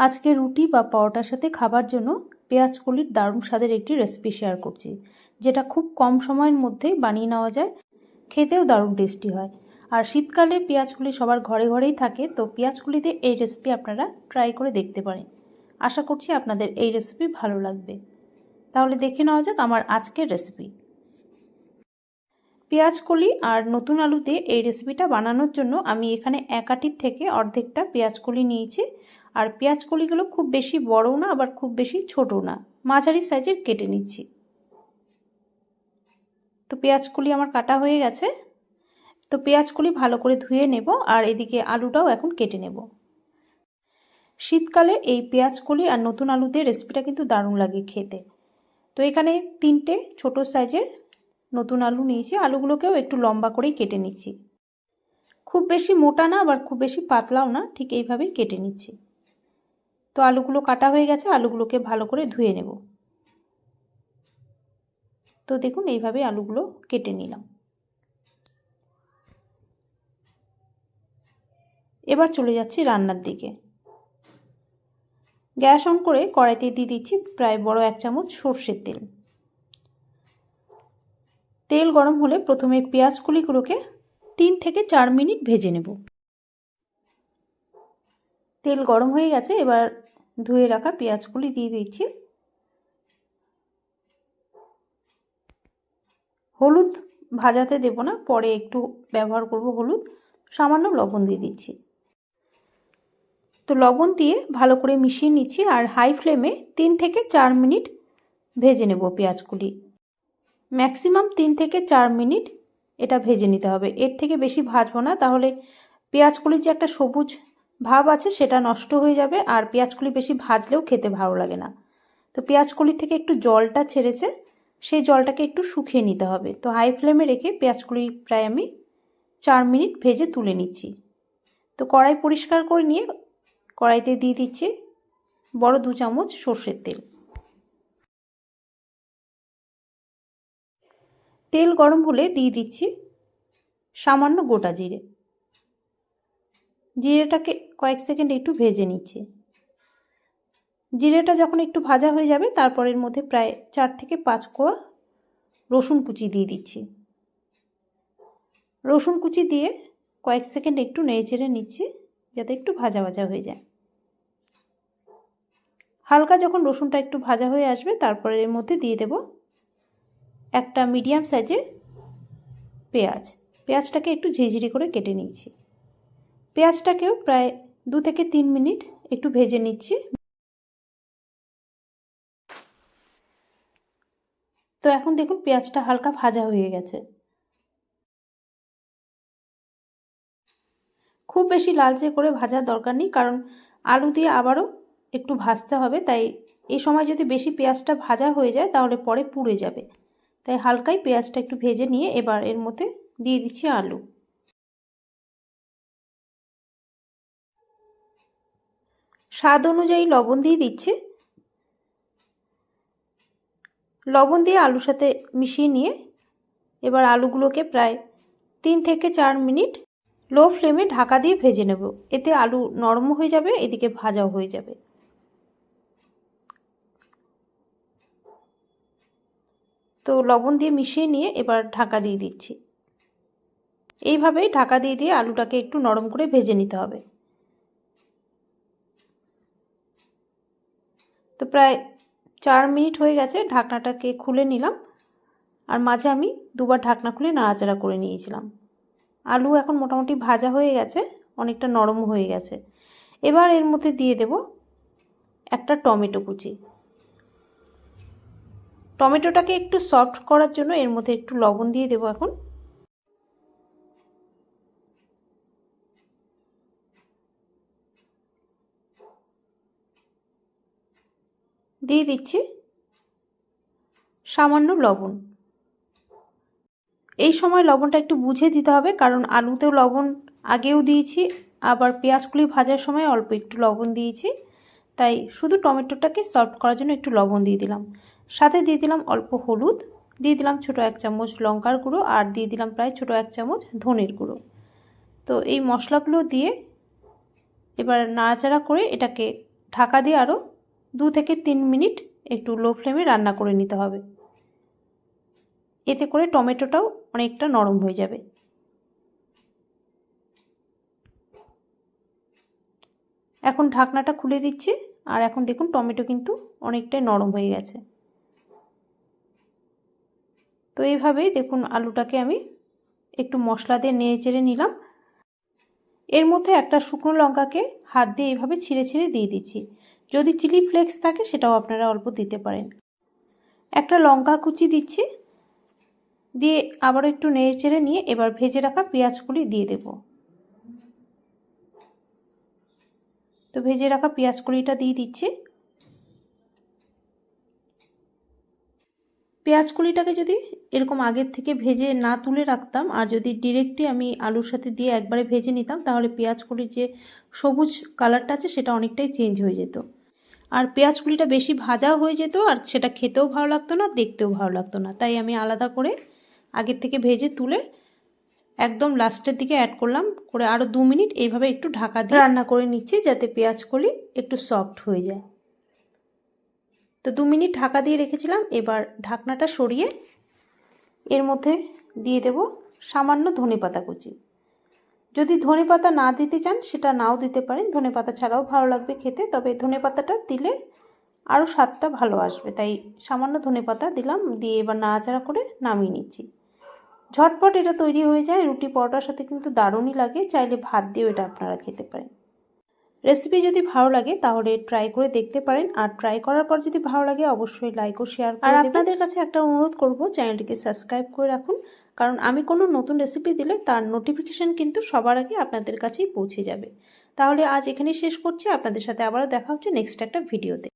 আজকে রুটি বা পরোটার সাথে খাবার জন্য পেঁয়াজ কলির দারুণ স্বাদের একটি রেসিপি শেয়ার করছি, যেটা খুব কম সময়ের মধ্যে বানিয়ে নেওয়া যায়। খেতেও দারুণ টেস্টি হয়। আর শীতকালে পেঁয়াজগুলি সবার ঘরে ঘরেই থাকে, তো পেঁয়াজগুলিতে এই রেসিপি আপনারা ট্রাই করে দেখতে পারেন। আশা করছি আপনাদের এই রেসিপি ভালো লাগবে। তাহলে দেখে নেওয়া যাক আমার আজকের রেসিপি পেঁয়াজ কলি আর নতুন আলুতে এই রেসিপিটা বানানোর জন্য আমি এখানে এক আটির থেকে অর্ধেকটা পেঁয়াজ কলি নিয়েছি। আর পেঁয়াজ কলিগুলো খুব বেশি বড়ও না, আবার খুব বেশি ছোটও না। মাঝারি সাইজের কেটে নিচ্ছি। তো পেঁয়াজ কলি আমার কাটা হয়ে গেছে। তো পেঁয়াজ কলি ভালো করে ধুয়ে নেব আর এদিকে আলুটাও এখন কেটে নেব। শীতকালে এই পেঁয়াজ কলি আর নতুন আলু দিয়ে রেসিপিটা কিন্তু দারুণ লাগে খেতে। তো এখানে তিনটে ছোট সাইজের নতুন আলু নিয়েছি। আলুগুলোকেও একটু লম্বা করেই কেটে নিচ্ছি। খুব বেশি মোটা না, আবার খুব বেশি পাতলাও না, ঠিক এইভাবেই কেটে নিচ্ছি। তো আলুগুলো কাটা হয়ে গেছে, আলুগুলোকে ভালো করে ধুয়ে নেব। তো দেখুন, এইভাবে আলুগুলো কেটে নিলাম। এবার চলে যাচ্ছি রান্নার দিকে। গ্যাস অন করে কড়াইতে দিয়ে দিচ্ছি প্রায় বড় এক চামচ সর্ষের তেল। তেল গরম হলে প্রথমে পেঁয়াজ কুলিগুলোকে তিন থেকে চার মিনিট ভেজে নেব। তেল গরম হয়ে গেছে, এবার ধুয়ে রাখা পেঁয়াজগুলি দিয়ে দিচ্ছি। হলুদ ভাজাতে দেব না, পরে একটু ব্যবহার করব হলুদ, সামান্য লবণ দিয়ে দিচ্ছি। তো লবণ দিয়ে ভালো করে মিশিয়ে নিচ্ছি, আর হাই ফ্লেমে তিন থেকে চার মিনিট ভেজে নেব পেঁয়াজগুলি। ম্যাক্সিমাম তিন থেকে চার মিনিট এটা ভেজে নিতে হবে। এর থেকে বেশি ভাজবো না, তাহলে পেঁয়াজগুলির যে একটা সবুজ ভাব আছে, সেটা নষ্ট হয়ে যাবে, আর পেঁয়াজগুলি বেশি ভাজলেও খেতে ভালো লাগে না। তো পেঁয়াজগুলি থেকে একটু জলটা ছেড়েছে, সেই জলটাকে একটু শুকিয়ে নিতে হবে। তো হাই ফ্লেমে রেখে পেঁয়াজগুলি প্রায় আমি চার মিনিট ভেজে তুলে নিচ্ছি। তো কড়াই পরিষ্কার করে নিয়ে কড়াইতে দিয়ে দিচ্ছি বড় দু চামচ সর্ষের তেল। তেল গরম হলে দিয়ে দিচ্ছি সামান্য গোটা জিরে। জিরেটাকে কয়েক সেকেন্ড একটু ভেজে নিচ্ছি। জিরেটা যখন একটু ভাজা হয়ে যাবে তারপরের মধ্যে প্রায় চার থেকে পাঁচ কোয়া রসুন কুচি দিয়ে দিচ্ছি। রসুন কুচি দিয়ে কয়েক সেকেন্ড একটু নেড়ে চেড়ে নিচ্ছি, যাতে একটু ভাজা ভাজা হয়ে যায়। হালকা যখন রসুনটা একটু ভাজা হয়ে আসবে, তারপরে এর মধ্যে দিয়ে দেব একটা মিডিয়াম সাইজের পেঁয়াজ। পেঁয়াজটাকে একটু ঝিঝিরি করে কেটে নিচ্ছি। পেঁয়াজটাকেও প্রায় দু থেকে তিন মিনিট একটু ভেজে নিচ্ছি। তো এখন দেখুন পেঁয়াজটা হালকা ভাজা হয়ে গেছে। খুব বেশি লালচে করে ভাজার দরকার নেই, কারণ আলু দিয়ে আবারও একটু ভাজতে হবে, তাই এই সময় যদি বেশি পেঁয়াজটা ভাজা হয়ে যায় তাহলে পরে পুড়ে যাবে। তাই হালকাই পেঁয়াজটা একটু ভেজে নিয়ে এবার এর মধ্যে দিয়ে দিচ্ছি আলু। স্বাদ অনুযায়ী লবণ দিয়ে দিচ্ছি। লবণ দিয়ে আলুর সাথে মিশিয়ে নিয়ে এবার আলুগুলোকে প্রায় তিন থেকে চার মিনিট লো ফ্লেমে ঢাকা দিয়ে ভেজে নেব। এতে আলু নরম হয়ে যাবে, এদিকে ভাজাও হয়ে যাবে। তো লবণ দিয়ে মিশিয়ে নিয়ে এবার ঢাকা দিয়ে দিচ্ছি। এইভাবেই ঢাকা দিয়ে দিয়ে আলুটাকে একটু নরম করে ভেজে নিতে হবে। তো প্রায় চার মিনিট হয়ে গেছে ঢাকনাটাকে খুলে নিলাম। আর মাঝে আমি দুবার ঢাকনা খুলে নাড়াচাড়া করে নিয়েছিলাম। আলু এখন মোটামুটি ভাজা হয়ে গেছে, অনেকটা নরম হয়ে গেছে। এবার এর মধ্যে দিয়ে দেব একটা টমেটো কুচি। টমেটোটাকে একটু সফট করার জন্য এর মধ্যে একটু লবণ দিয়ে দেবো এখন। দিয়ে দিচ্ছি সামান্য লবণ। এই সময় লবণটা একটু বুঝে দিতে হবে, কারণ আলুতেও লবণ আগেও দিয়েছি, আবার পেঁয়াজগুলি ভাজার সময় অল্প একটু লবণ দিয়েছি, তাই শুধু টমেটোটাকে সফট করার জন্য একটু লবণ দিয়ে দিলাম। সাথে দিয়ে দিলাম অল্প হলুদ, দিয়ে দিলাম ছোটো এক চামচ লঙ্কার গুঁড়ো, আর দিয়ে দিলাম প্রায় ছোটো এক চামচ ধনের গুঁড়ো। তো এই মশলাগুলো দিয়ে এবার নাড়াচাড়া করে এটাকে ঢাকা দিয়ে আরও দু থেকে তিন মিনিট একটু লো ফ্লেমে রান্না করে নিতে হবে। এতে করে টমেটোটাও অনেকটা নরম হয়ে যাবে। এখন ঢাকনাটা খুলে দিচ্ছি, আর এখন দেখুন টমেটো কিন্তু অনেকটাই নরম হয়ে গেছে। তো এইভাবেই দেখুন আলুটাকে আমি একটু মশলা দিয়ে নেড়ে চেড়ে নিলাম। এর মধ্যে একটা শুকনো লঙ্কাকে হাত দিয়ে এইভাবে ছিঁড়ে ছিঁড়ে দিয়ে দিচ্ছি। যদি চিলি ফ্লেক্স থাকে, সেটাও আপনারা অল্প দিতে পারেন। একটা লঙ্কা কুচি দিচ্ছি, দিয়ে আবারও একটু নেড়ে চেড়ে নিয়ে এবার ভেজে রাখা পেঁয়াজগুলি দিয়ে দেব। তো ভেজে রাখা পেঁয়াজ কুড়িটা দিয়ে দিচ্ছি। পেঁয়াজ কুলিটাকে যদি এরকম আগের থেকে ভেজে না তুলে রাখতাম, আর যদি ডিরেক্টলি আমি আলুর সাথে দিয়ে একবারে ভেজে নিতাম, তাহলে পেঁয়াজ কুলির যে সবুজ কালারটা আছে, সেটা অনেকটাই চেঞ্জ হয়ে যেত। আর পেঁয়াজ কুলিটা বেশি ভাজাও হয়ে যেত আর সেটা খেতেও ভালো লাগতো না, দেখতেও ভালো লাগতো না। তাই আমি আলাদা করে আগের থেকে ভেজে তুলে একদম লাস্টের দিকে অ্যাড করলাম, করে আরও দু মিনিট এইভাবে একটু ঢাকা দিয়ে রান্না করে নিচ্ছি যাতে পেঁয়াজ কলি একটু সফট হয়ে যায়। তো দু মিনিট ঢাকা দিয়ে রেখেছিলাম, এবার ঢাকনাটা সরিয়ে এর মধ্যে দিয়ে দেব সামান্য ধনে পাতা কুচি। যদি ধনে পাতা না দিতে চান, সেটা নাও দিতে পারেন। ধনে পাতা ছাড়াও ভালো লাগবে খেতে, তবে ধনে পাতাটা দিলে আরও স্বাদটা ভালো আসবে। তাই সামান্য ধনে পাতা দিলাম, দিয়ে এবার নাড়াচাড়া করে নামিয়ে নিচ্ছি। ঝটপট এটা তৈরি হয়ে যায়। রুটি পরোটার সাথে কিন্তু দারুণই লাগে। চাইলে ভাত দিয়েও এটা আপনারা খেতে পারেন। রেসিপি যদি ভালো লাগে তাহলে ট্রাই করে দেখতে পারেন। আর ট্রাই করার পর যদি ভালো লাগে অবশ্যই লাইক ও শেয়ার আর আপনাদের কাছে একটা অনুরোধ করব চ্যানেলটিকে সাবস্ক্রাইব করে রাখুন। কারণ আমি কোনো নতুন রেসিপি দিলে তার নোটিফিকেশান কিন্তু সবার আগে আপনাদের কাছেই পৌঁছে যাবে। তাহলে আজ এখানেই শেষ করছি। আপনাদের সাথে আবারও দেখা হচ্ছে নেক্সট একটা ভিডিওতে